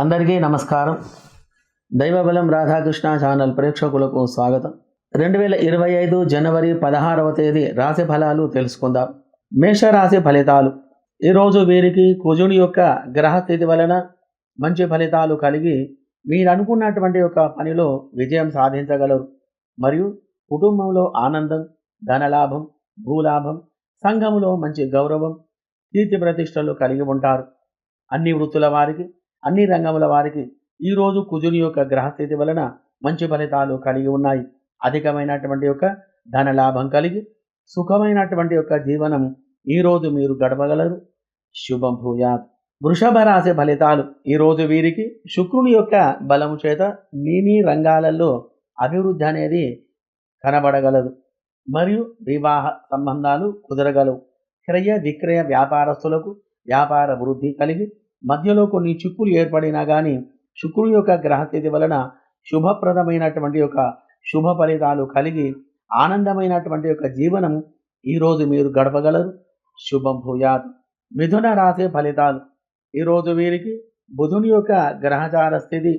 అందరికీ నమస్కారం. దైవబలం రాధాకృష్ణ ఛానల్ ప్రేక్షకులకు స్వాగతం. రెండు వేల ఇరవై ఐదు జనవరి పదహారవ తేదీ రాశి ఫలాలు తెలుసుకుందాం. మేషరాశి ఫలితాలు. ఈరోజు వీరికి కుజుని యొక్క గ్రహస్థితి వలన మంచి ఫలితాలు కలిగి మీరు అనుకున్నటువంటి యొక్క పనిలో విజయం సాధించగలరు. మరియు కుటుంబంలో ఆనందం ధనలాభం భూలాభం సంఘములో మంచి గౌరవం కీర్తి ప్రతిష్టలు కలిగి ఉంటారు. అన్ని వృత్తుల వారికి అన్ని రంగముల వారికి ఈరోజు కుజుని యొక్క గ్రహస్థితి వలన మంచి ఫలితాలు కలిగి ఉన్నాయి. అధికమైనటువంటి యొక్క ధన లాభం కలిగి సుఖమైనటువంటి యొక్క జీవనం ఈరోజు మీరు గడపగలరు. శుభం భూయాత్. వృషభ రాశి ఫలితాలు ఈరోజు వీరికి శుక్రుని యొక్క బలము చేత మీ మీ రంగాలలో అభివృద్ధి అనేది కనబడగలదు. మరియు వివాహ సంబంధాలు కుదరగలవు. క్రయ విక్రయ వ్యాపారస్తులకు వ్యాపార వృద్ధి కలిగి మధ్యలో కొన్ని చిక్కులు ఏర్పడినా కానీ శుక్రుని యొక్క గ్రహస్థితి వలన శుభప్రదమైనటువంటి యొక్క శుభ ఫలితాలు కలిగి ఆనందమైనటువంటి యొక్క జీవనం ఈరోజు మీరు గడపగలరు. శుభం భూయాత్. మిథున రాశి ఫలితాలు. ఈరోజు వీరికి బుధుని యొక్క గ్రహచార స్థితి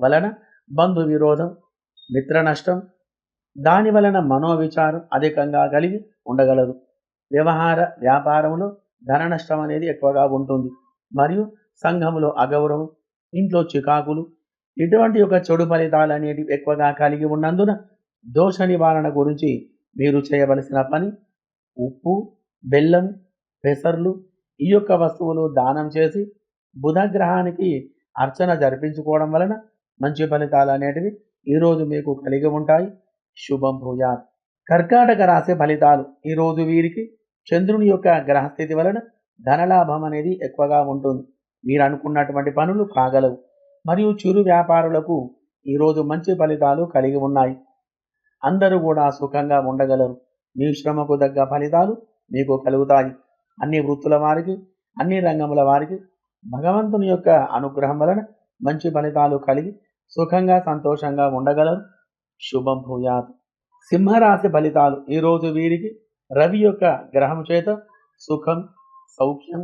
వలన బంధు విరోధం మిత్ర నష్టం దాని వలన మనోవిచారం అధికంగా కలిగి ఉండగలదు వ్యవహార వ్యాపారంలో ధన నష్టం అనేది ఎక్కువగా ఉంటుంది. మరియు సంఘములో అగౌరవం ఇంట్లో చికాకులు ఇటువంటి యొక్క చెడు ఫలితాలు అనేటివి ఎక్కువగా కలిగి ఉన్నందున దోష నివారణ గురించి మీరు చేయవలసిన పని ఉప్పు బెల్లం పెసర్లు ఈ యొక్క వస్తువులు దానం చేసి బుధ గ్రహానికి అర్చన జరిపించుకోవడం వలన మంచి ఫలితాలు అనేటివి ఈరోజు మీకు కలిగి ఉంటాయి. శుభం భూయాత్. కర్కాటక రాశి ఫలితాలు ఈరోజు వీరికి చంద్రుని యొక్క గ్రహస్థితి వలన ధనలాభం అనేది ఎక్కువగా ఉంటుంది. మీరు అనుకున్నటువంటి పనులు కాగలవు. మరియు చిరు వ్యాపారులకు ఈరోజు మంచి ఫలితాలు కలిగి ఉన్నాయి. అందరూ కూడా సుఖంగా ఉండగలరు. మీ శ్రమకు తగ్గ ఫలితాలు మీకు కలుగుతాయి. అన్ని వృత్తుల వారికి అన్ని రంగముల వారికి భగవంతుని యొక్క అనుగ్రహం వలన మంచి ఫలితాలు కలిగి సుఖంగా సంతోషంగా ఉండగలరు. శుభం భూయాత్. సింహరాశి ఫలితాలు. ఈరోజు వీరికి రవి యొక్క గ్రహం చేత సుఖం సౌఖ్యం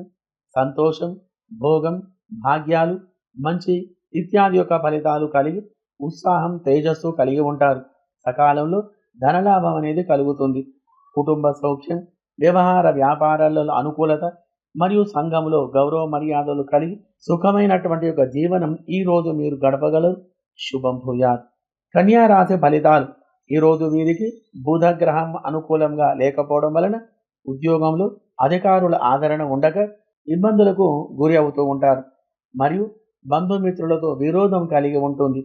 సంతోషం భోగం భాగ్యాలు మంచి ఇత్యాది యొక్క ఫలితాలు కలిగి ఉత్సాహం తేజస్సు కలిగి ఉంటారు. సకాలంలో ధనలాభం అనేది కలుగుతుంది. కుటుంబ సౌఖ్యం వ్యవహార వ్యాపారాలలో అనుకూలత మరియు సంఘంలో గౌరవ మర్యాదలు కలిగి సుఖమైనటువంటి యొక్క జీవనం ఈ రోజు మీరు గడపగలరు. శుభం భూయాత్. కన్యా రాశి ఫలితాలు. ఈరోజు వీరికి బుధగ్రహం అనుకూలంగా లేకపోవడం వలన ఉద్యోగంలో అధికారుల ఆదరణ ఉండక ఇబ్బందులకు గురి అవుతూ ఉంటారు. మరియు బంధుమిత్రులతో విరోధం కలిగి ఉంటుంది.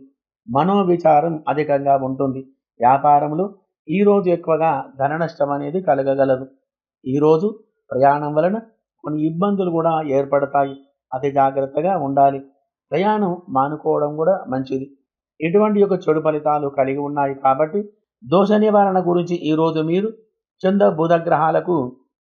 మనోవిచారం అధికంగా ఉంటుంది. వ్యాపారంలో ఈరోజు ఎక్కువగా ధన నష్టం అనేది కలగగలదు. ఈరోజు ప్రయాణం వలన కొన్ని ఇబ్బందులు కూడా ఏర్పడతాయి. అతి జాగ్రత్తగా ఉండాలి. ప్రయాణం మానుకోవడం కూడా మంచిది. ఇటువంటి యొక్క చెడు ఫలితాలు కలిగి ఉన్నాయి కాబట్టి దోష నివారణ గురించి ఈరోజు మీరు చంద్ర బుధ గ్రహాలకు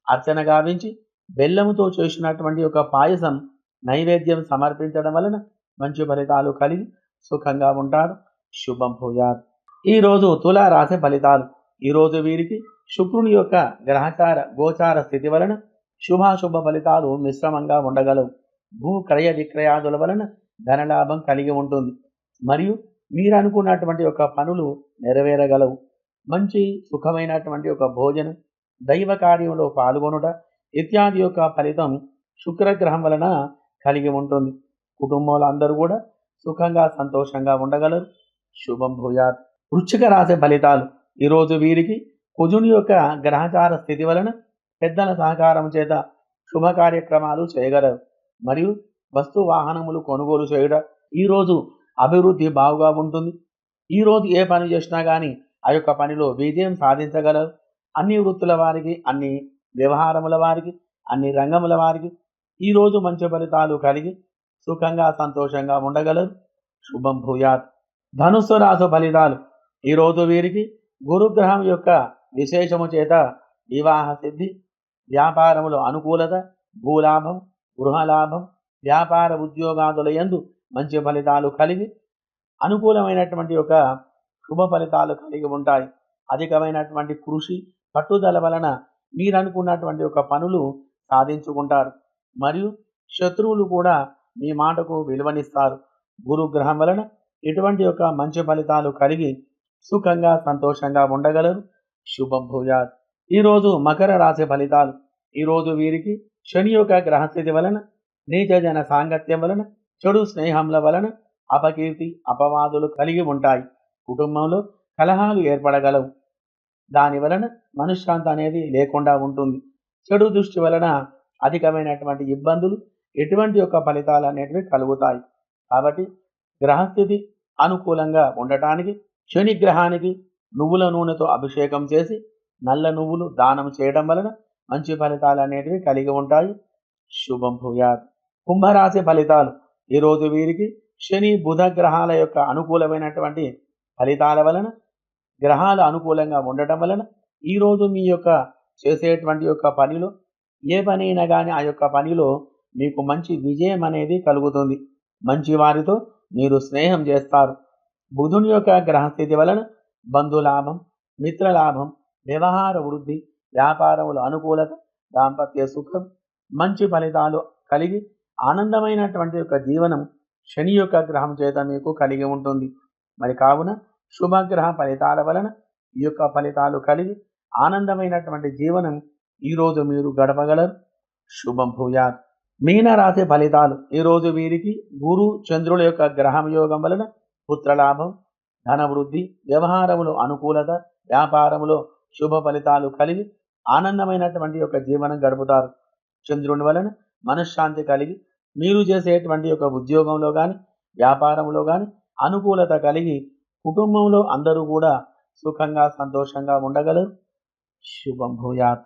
అర్చన గావించి బెల్లముతో చేసినటువంటి ఒక పాయసం నైవేద్యం సమర్పించడం వలన మంచి ఫలితాలు కలిగి సుఖంగా ఉంటారు. శుభం భూయాత్. ఈరోజు తులా రాశి ఫలితాలు. ఈరోజు వీరికి శుక్రుని యొక్క గ్రహచార గోచార స్థితి వలన శుభాశుభ ఫలితాలు మిశ్రమంగా ఉండగలవు. భూ క్రయ విక్రయాదుల వలన ధనలాభం కలిగి ఉంటుంది. మరియు మీరు అనుకున్నటువంటి ఒక పనులు నెరవేరగలవు. మంచి సుఖమైనటువంటి ఒక భోజనం దైవ కార్యంలో పాల్గొనుట ఇత్యాది యొక్క ఫలితం శుక్రగ్రహం వలన కలిగి ఉంటుంది. కుటుంబంలో అందరూ కూడా సుఖంగా సంతోషంగా ఉండగలరు. శుభం భూయాత్. వృశ్చిక రాశి ఫలితాలు. ఈరోజు వీరికి కుజుని యొక్క గ్రహచార స్థితి వలన పెద్దల సహకారం చేత శుభ కార్యక్రమాలు చేయగలరు. మరియు వస్తు వాహనములు కొనుగోలు చేయడం ఈరోజు అభివృద్ధి బాగుగా ఉంటుంది. ఈరోజు ఏ పని చేసినా కానీ ఆ యొక్క పనిలో విజయం సాధించగలరు. అన్ని వృత్తుల వారికి అన్ని వ్యవహారముల వారికి అన్ని రంగముల వారికి ఈరోజు మంచి ఫలితాలు కలిగి సుఖంగా సంతోషంగా ఉండగలరు. శుభం భూయాత్. ధనుస్సు రాసు ఫలితాలు. ఈరోజు వీరికి గురుగ్రహం యొక్క విశేషము చేత వివాహ సిద్ధి వ్యాపారములో అనుకూలత భూలాభం గృహలాభం వ్యాపార ఉద్యోగాదుల యందు మంచి ఫలితాలు కలిగి అనుకూలమైనటువంటి యొక్క శుభ ఫలితాలు కలిగి ఉంటాయి. అధికమైనటువంటి కృషి పట్టుదల వలన మీరు అనుకున్నటువంటి ఒక పనులు సాధించుకుంటారు. మరియు శత్రువులు కూడా మీ మాటకు విలువనిస్తారు. గురుగ్రహం వలన ఇటువంటి యొక్క మంచి ఫలితాలు కలిగి సుఖంగా సంతోషంగా ఉండగలరు? శుభం భూయాత్. ఈరోజు మకర రాశి ఫలితాలు. ఈరోజు వీరికి శని యొక్క గ్రహస్థితి వలన నీచ జన సాంగత్యం వలన చెడు స్నేహంల వలన అపకీర్తి అపవాదులు కలిగి ఉంటాయి. కుటుంబంలో కలహాలు ఏర్పడగలవు. దాని వలన మనశ్శాంతి అనేది లేకుండా ఉంటుంది. చెడు దృష్టి వలన అధికమైనటువంటి ఇబ్బందులు ఎటువంటి యొక్క ఫలితాలు అనేటివి కలుగుతాయి. కాబట్టి గ్రహస్థితి అనుకూలంగా ఉండటానికి శని గ్రహానికి నువ్వుల నూనెతో అభిషేకం చేసి నల్ల నువ్వులు దానం చేయడం వలన మంచి ఫలితాలు అనేటివి కలిగి ఉంటాయి. శుభం భూయాత్. కుంభరాశి ఫలితాలు. ఈరోజు వీరికి శని బుధ గ్రహాల యొక్క అనుకూలమైనటువంటి ఫలితాల వలన గ్రహాలు అనుకూలంగా ఉండటం వలన ఈరోజు మీ యొక్క చేసేటువంటి యొక్క పనిలో ఏ పని అయినా కానీ ఆ యొక్క పనిలో మీకు మంచి విజయం అనేది కలుగుతుంది. మంచి వారితో మీరు స్నేహం చేస్తారు. బుధుని యొక్క గ్రహస్థితి వలన బంధులాభం మిత్రలాభం వ్యవహార వృద్ధి వ్యాపారముల అనుకూలత దాంపత్య సుఖం మంచి ఫలితాలు కలిగి ఆనందమైనటువంటి యొక్క జీవనం శని యొక్క గ్రహం చేత మీకు కలిగి ఉంటుంది. మరి కావున శుభగ్రహ ఫలితాల వలన ఈ యొక్క ఫలితాలు కలిగి ఆనందమైనటువంటి జీవనం ఈరోజు మీరు గడపగలరు. శుభం భూయాత్. మీనరాశి ఫలితాలు. ఈరోజు వీరికి గురు చంద్రుల యొక్క గ్రహం యోగం వలన పుత్రలాభం ధనవృద్ధి వ్యవహారములు అనుకూలత వ్యాపారములో శుభ ఫలితాలు కలిగి ఆనందమైనటువంటి యొక్క జీవనం గడుపుతారు. చంద్రుని వలన మనశ్శాంతి కలిగి మీరు చేసేటువంటి యొక్క ఉద్యోగంలో కానీ వ్యాపారంలో కానీ అనుకూలత కలిగి కుటుంబంలో అందరూ కూడా సుఖంగా సంతోషంగా ఉండగలరు. శుభం భూయాత్.